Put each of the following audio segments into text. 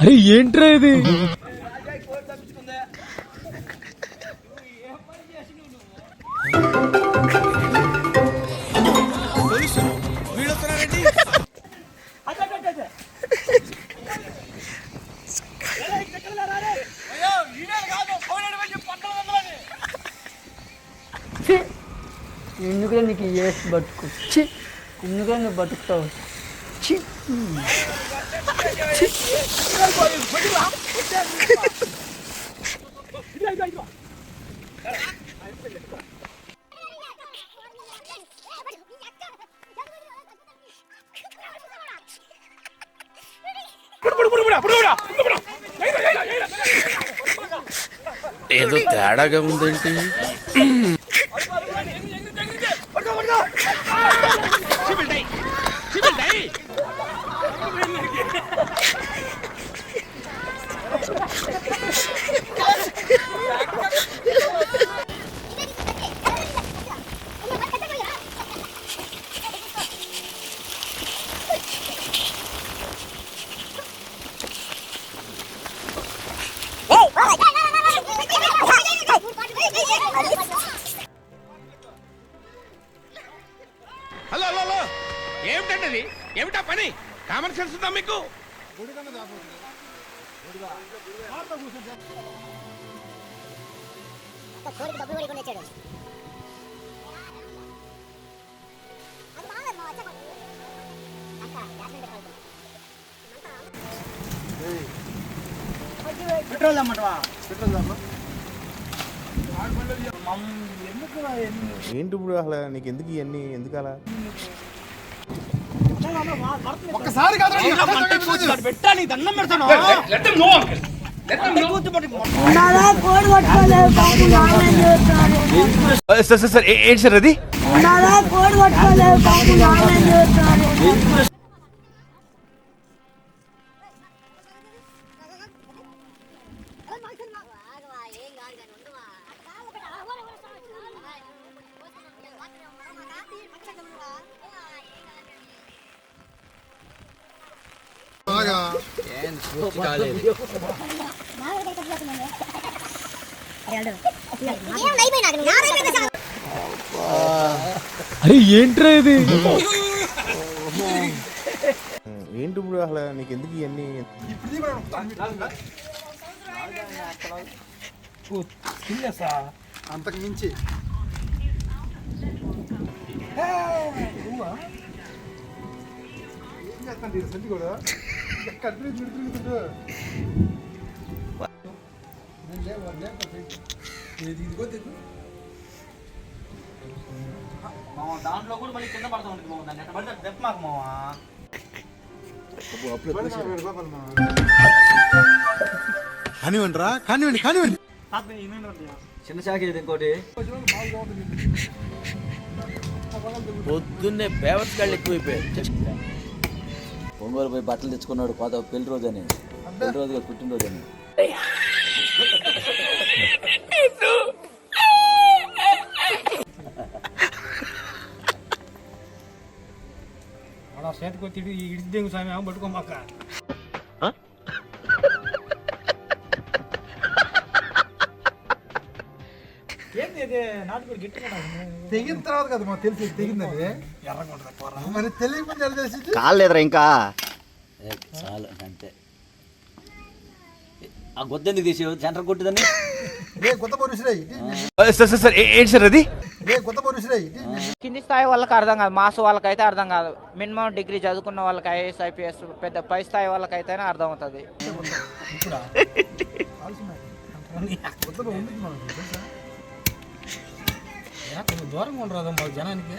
అరే ఏంట్రా ఇది? ఎందుకులే నీకు వేసి బతుకు? ఛీ! నువ్వు బతుకుతావు? ఏదో తేడాగా ఉందేంటి ハハハハ! కోడికి డబ్బులు కూడా పెట్రోల్ అమ్మటవా ఏంటి ఇప్పుడు అసలు నీకు ఎందుకు ఇవన్నీ? ఎందుకు అలా? చేస్తాడు సార్ సార్ ఏంటి సార్ అది? కోడి అరే ఏంట్రా ఇది? ఏంటి ఇప్పుడు అసలు నీకు ఎందుకు ఇవన్నీ? అంతకు మించి ఏం చేస్తాను సంటి కూడా? దాంట్లో కూడా మళ్ళీ కింద పడతా ఉంటుంది దాన్ని ఎట్ట పడితే దెప్ప మాకు మావా కానివ్వండి రా కానివ్వండి. కానివ్వండి చిన్న చాకి ఇది ఇంకోటి. పొద్దున్నే బేవర్స్ గాళ్ళు ఎక్కువైపోయారు ఒంగోలు పోయి బట్టలు తెచ్చుకున్నాడు పాత పెళ్ళి రోజు అని. పెళ్ళి రోజు పుట్టినరోజు అని. అలా వచ్చి వచ్చి ఇడిదేంగు స్వామి పట్టుకోమాక. తెగిన తర్వాత కదా మాకు తెలిసి తెగిందని మరి తెలియకుండా ఎలా తెలిసి కాలేదురా ఇంకా. చాలు అంతే. ఆ గొద్దెందుకు తీసి సెంటర్ కొట్టిదని? రే కొత్త పోలీసులే సార్ సార్ సార్ ఏంటి సార్ అది? రే కొత్త కింది స్థాయి వాళ్ళకి అర్థం కాదు మాస్ వాళ్ళకైతే అర్థం కాదు. మినిమం డిగ్రీ చదువుకున్న వాళ్ళకి ఐఏఎస్ ఐపీఎస్ పెద్ద పై స్థాయి వాళ్ళకైతేనే అర్థం అవుతుంది. కొత్త ఉంది మనకు జనానికి.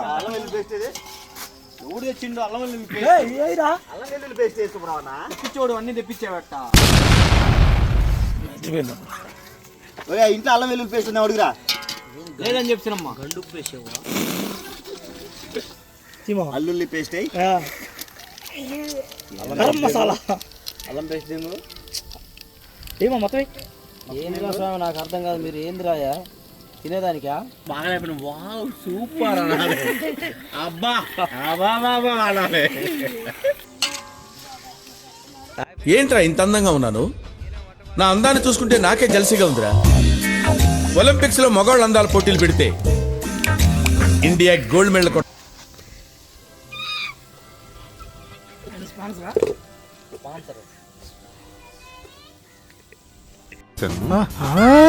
ఉండరాదు మాకు జనానికి ఎవడు తెచ్చిండు అల్లం వెల్లుల్లి అల్లం వెల్లుల్లి పేస్ట్ అన్ని తెప్పించావట. ఇంట్లో అల్లం వెల్లుల్లి పేస్ట్ ఉంది అడుగురా లేదని చెప్తున్నామ్మా. గండుకు పేస్ట్ అల్లుల్లి పేస్ట్ గరం మసాలా. అల్లం పేస్ట్ ఏమో? ఏమో మొత్తం ఏంద్రా స్వామి నాకు అర్థం కాదు మీరు ఏంద్రాయా తినేదానికా? బాగా వావ్ సూపర్ అనాలి. అబ్బా అబ్బా బాబా అనాలి. ఏంట్రా ఇంత అందంగా ఉన్నాను? నా అందాన్ని చూసుకుంటే నాకే జలసిగా ఉందిరా. ఒలింపిక్స్లో మగవాళ్ళ అందాల పోటీలు పెడితే ఇండియా గోల్డ్ మెడల్ కొట్ట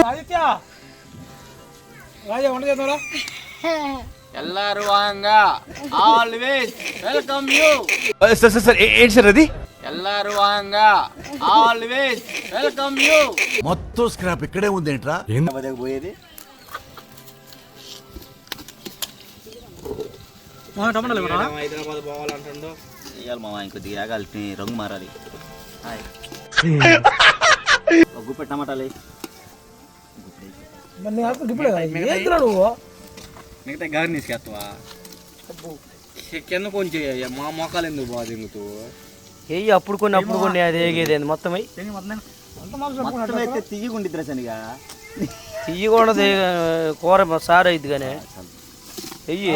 ఆదిత్య! రాజా వంట చేద్దాంరా. ఎల్లారు వాంగా. Always welcome you. Sir sir sir ఏంటి సార్ అది? ఎల్లారు వాంగా. Always welcome you. మొత్తం స్క్రాప్ ఇక్కడే ఉందేంట్రా? పోయేది. టమాటాలు ఇవ్వరా? హైదరాబాద్ పోవాలంటుండో. ఇవాళ మామ ఇంకొద్దిగా ఆగాలి రంగు మారాలి. ఒక గుప్ప టమాటాలు అక్కడ ఏంద్రా నువ్వు? మిగతా గార్నిష్ కింద కొంచెం. మా మొక్కలు ఎందుకు బాగా దింగుతూ ఏయ్ అప్పుడు కొన్ని అప్పుడు కొన్ని అది ఏగేది మొత్తం అంత మాంసం మొత్తం అయితే తీయకుండిద్దిరా శనిగా. తీయకూడదు కూర సారు అయింది కానీ. వెయ్యి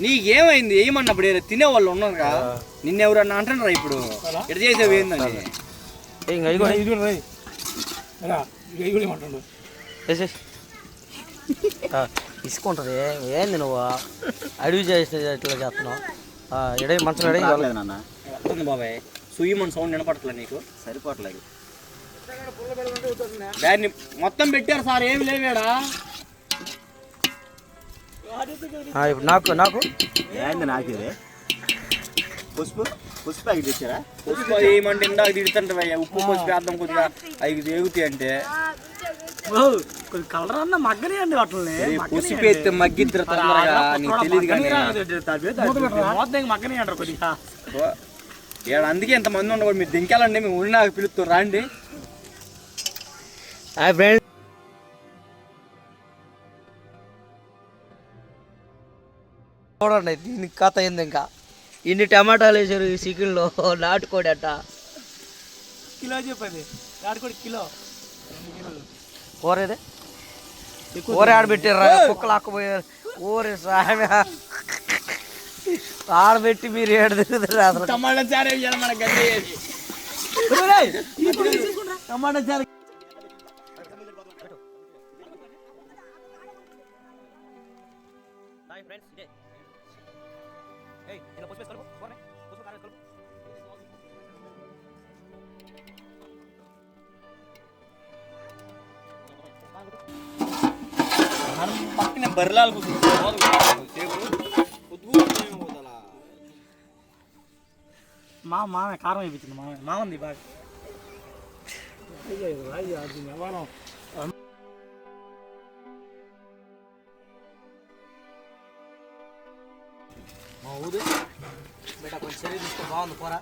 నీకేమైంది? ఏమన్నప్పుడు ఏదో తినేవాళ్ళు ఉన్నారు కదా నిన్నెవరన్నా అంటున్నారా ఇప్పుడు? ఇటు చేసేవి ఏందని? ఇది ఇది ఇసుకుంటది ఏంది నువ్వు? అడవి చేసిన ఇట్లా చేస్తున్నావు. ఆ, ఎడై మంచం ఎడై రావట్లేదు నాన్న. బాబాయ్. సుయ్యి మన సౌండ్ వినపడట్లే నీకు? సరిపోవట్లేదు. దాన్ని మొత్తం పెట్టారు సార్ ఏమి లేవేడా? ఇప్పుడు నాకు నాకు? ఏంది నాకిది? పసుపు పసుపు ప్యాకెట్ తెచ్చారా? ఉప్పు ఏమంటే ఇందాక తిడుతుంటే ఉప్పు పోసి వేద్దాం కొద్దిగా అవి ఎగుతాయి అంటే. కొంచెం కలర్ అన్న మగ్గని అండి వాటిని పుసిపి మగ్గిద్దరు తొందరగా నీకు తెలియదు కానీ. మొత్తం మగ్గని అంటారు కొద్దిగా? ఏడ అందుకే ఎంత మంది ఉండకూడదు మీరు దింకాలండి మేము నాకు పిలుస్తారు రాండి. Hi friend. చూడండి దీనికి కథ ఏంది ఇంకా? ఇన్ని టమాటాలు వేసారు ఈ చికెన్లో నాటుకోడి అట్ట కిలో చెప్పండి. నాటుకోడి కిలో. కూర ఏదే కూర ఆడబెట్టారు కుక్కలు ఆకపోయారు ఊరి సామె ఆడబెట్టి మీరు ఏడు తిరుగుతారు అసలు. టమాటా చారే. టమాటా చారు పక్కనే బర్రెలాలు కూర్చుంటారు మా మామ కారం వేయించింది మామ మామంది బాగా అయ్యో అయ్యో అది వ్యవహారం బాగుంది కూర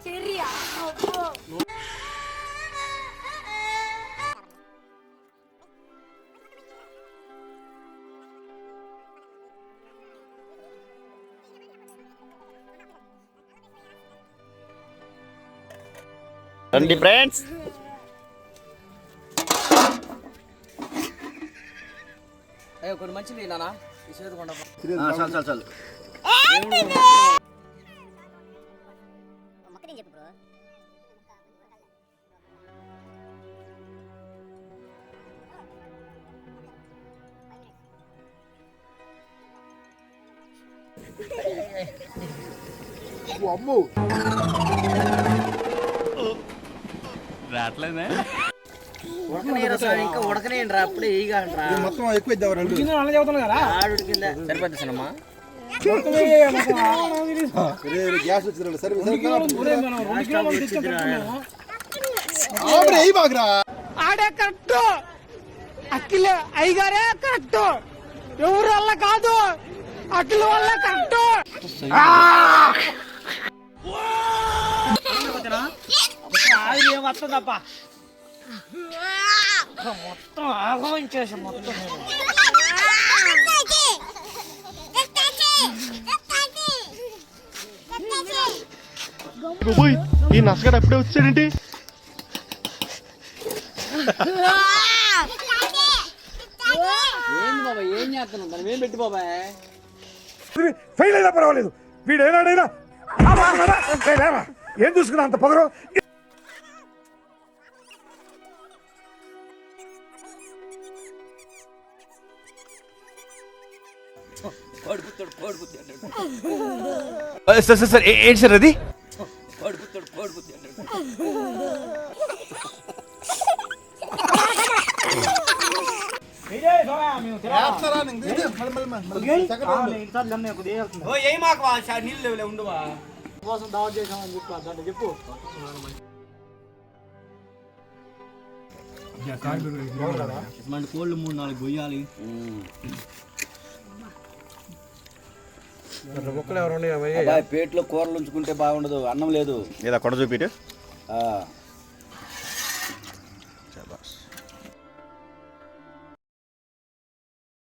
Dan di friends. Ayo kau macam ni nana. Isi itu mana? Ah, sal sal sal. Wah. రావట్లేదే ఇంకా ఉడకనేయండి రా అప్పుడే ఈగండ్రా. మొత్తం ఎక్కువ ఇద్దాం రెండు ఆడు కింద? సరిపోద్ది సినిమా? గ్యాస్ వచ్చిందండి సరే ఏ బాగురా? ఆడే కరెక్ట్. అఖిల అయ్యగారే కరెక్ట్. ఎవరు వల్ల కాదు. అఖిల వల్ల కరెక్ట్. ఏమొస్తుందప్ప మొత్తం ఆగమించేసి మొత్తం ఈ నసగాడు అప్పుడే వచ్చాడేంటి? ఏంది బాబా ఏం చేస్తున్నావు? దాని ఏం పెట్టి బాబా ఫెయిల్ అయినా పర్వాలేదు. వీడు ఏనాడైనా ఏం చూసుకున్నా అంత పొగరు? సార్ సార్ సార్ ఏంటి సార్ అది? మన కోళ్ళు మూడు నాలుగు గొయ్యాలి అబ్బాయి పేట్లో కూరలు ఉంచుకుంటే బాగుండదు అన్నం లేదు. లేదా కొడ చూపిటు. ఆ,